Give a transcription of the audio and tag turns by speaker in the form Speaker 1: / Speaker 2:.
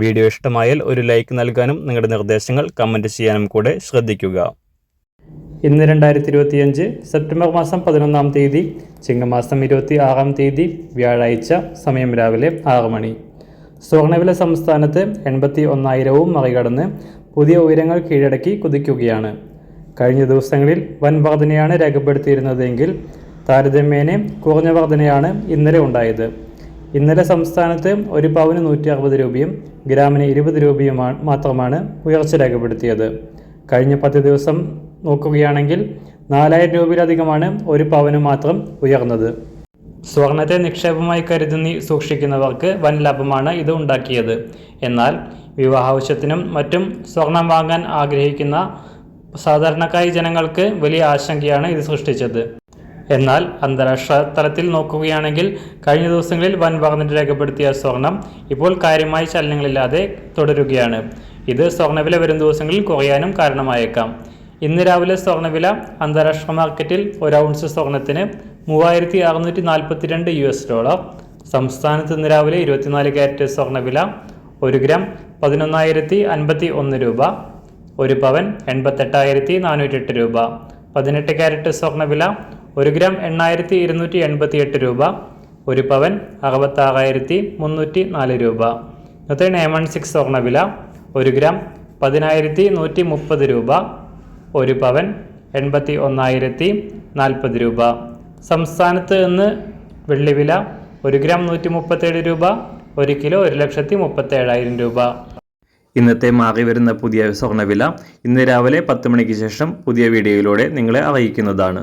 Speaker 1: Video ഇഷ്ടമായാൽ ഒരു like നൽകാനും നിങ്ങളുടെ നിർദ്ദേശങ്ങൾ കമന്റ് ചെയ്യാനും കൂടെ ശ്രദ്ധിക്കുക. ഇന്ന് രണ്ടായിരത്തി ഇരുപത്തിയഞ്ച് സെപ്റ്റംബർ മാസം പതിനൊന്നാം തീയതി ചിങ്ങമാസം ഇരുപത്തി ആറാം തീയതി വ്യാഴാഴ്ച സമയം രാവിലെ ആറ് മണി. സ്വർണവില സംസ്ഥാനത്ത് എൺപത്തി ഒന്നായിരവും മറികടന്ന് പുതിയ ഉയരങ്ങൾ കീഴടക്കി കുതിക്കുകയാണ്. കഴിഞ്ഞ ദിവസങ്ങളിൽ വൻ വർധനയാണ് രേഖപ്പെടുത്തിയിരുന്നതെങ്കിൽ താരതമ്യേന കുറഞ്ഞ വർധനയാണ് ഇന്നലെ ഉണ്ടായത്. ഇന്നലെ സംസ്ഥാനത്ത് ഒരു പവന് നൂറ്റി അറുപത് രൂപയും ഗ്രാമിന് ഇരുപത് രൂപയുമാണ് മാത്രമാണ് ഉയർച്ച രേഖപ്പെടുത്തിയത്. കഴിഞ്ഞ പത്ത് ദിവസം നോക്കുകയാണെങ്കിൽ നാലായിരം രൂപയിലധികമാണ് ഒരു പവന് മാത്രം ഉയർന്നത്. സ്വർണത്തെ നിക്ഷേപമായി കരുതുന്നി സൂക്ഷിക്കുന്നവർക്ക് വൻ ലാഭമാണ് ഇത് ഉണ്ടാക്കിയത്. എന്നാൽ വിവാഹാവശ്യത്തിനും മറ്റും സ്വർണം വാങ്ങാൻ ആഗ്രഹിക്കുന്ന സാധാരണക്കാരി ജനങ്ങൾക്ക് വലിയ ആശങ്കയാണ് ഇത് സൃഷ്ടിച്ചത്. എന്നാൽ അന്താരാഷ്ട്ര തലത്തിൽ നോക്കുകയാണെങ്കിൽ കഴിഞ്ഞ ദിവസങ്ങളിൽ വൻ വർധന രേഖപ്പെടുത്തിയ സ്വർണം ഇപ്പോൾ കാര്യമായ ചലനങ്ങളില്ലാതെ തുടരുകയാണ്. ഇത് സ്വർണവില വരും ദിവസങ്ങളിൽ കുറയാനും കാരണമായേക്കാം. ഇന്ന് രാവിലെ സ്വർണവില അന്താരാഷ്ട്ര മാർക്കറ്റിൽ ഒരു ഔൺസ് സ്വർണത്തിന് മൂവായിരത്തി അറുന്നൂറ്റി നാൽപ്പത്തിരണ്ട് യു എസ് ഡോളർ സംസ്ഥാനത്ത് ഇന്ന് രാവിലെ ഇരുപത്തിനാല് ക്യാരറ്റ് സ്വർണവില ഒരു ഗ്രാം പതിനൊന്നായിരത്തി അൻപത്തി ഒന്ന് രൂപ ഒരു പവൻ എൺപത്തെട്ടായിരത്തി നാനൂറ്റെട്ട് രൂപ. പതിനെട്ട് ക്യാരറ്റ് സ്വർണവില ഒരു ഗ്രാം എണ്ണായിരത്തി ഇരുന്നൂറ്റി എൺപത്തി എട്ട് രൂപ ഒരു പവൻ അറുപത്താറായിരത്തി മുന്നൂറ്റി നാല് രൂപ. ഇന്നത്തെ നയൻ വൺ സിക്സ് സ്വർണവില ഒരു ഗ്രാം പതിനായിരത്തി നൂറ്റി മുപ്പത് രൂപ ഒരു പവൻ എൺപത്തി ഒന്നായിരത്തി നാൽപ്പത് രൂപ. സംസ്ഥാനത്ത് നിന്ന് വെള്ളിവില ഒരു ഗ്രാം നൂറ്റി മുപ്പത്തേഴ് രൂപ ഒരു കിലോ ഒരു ലക്ഷത്തി മുപ്പത്തേഴായിരം രൂപ. ഇന്നത്തെ മാറി വരുന്ന പുതിയ സ്വർണവില ഇന്ന് രാവിലെ പത്ത് മണിക്ക് ശേഷം പുതിയ വീഡിയോയിലൂടെ നിങ്ങളെ അറിയിക്കുന്നതാണ്.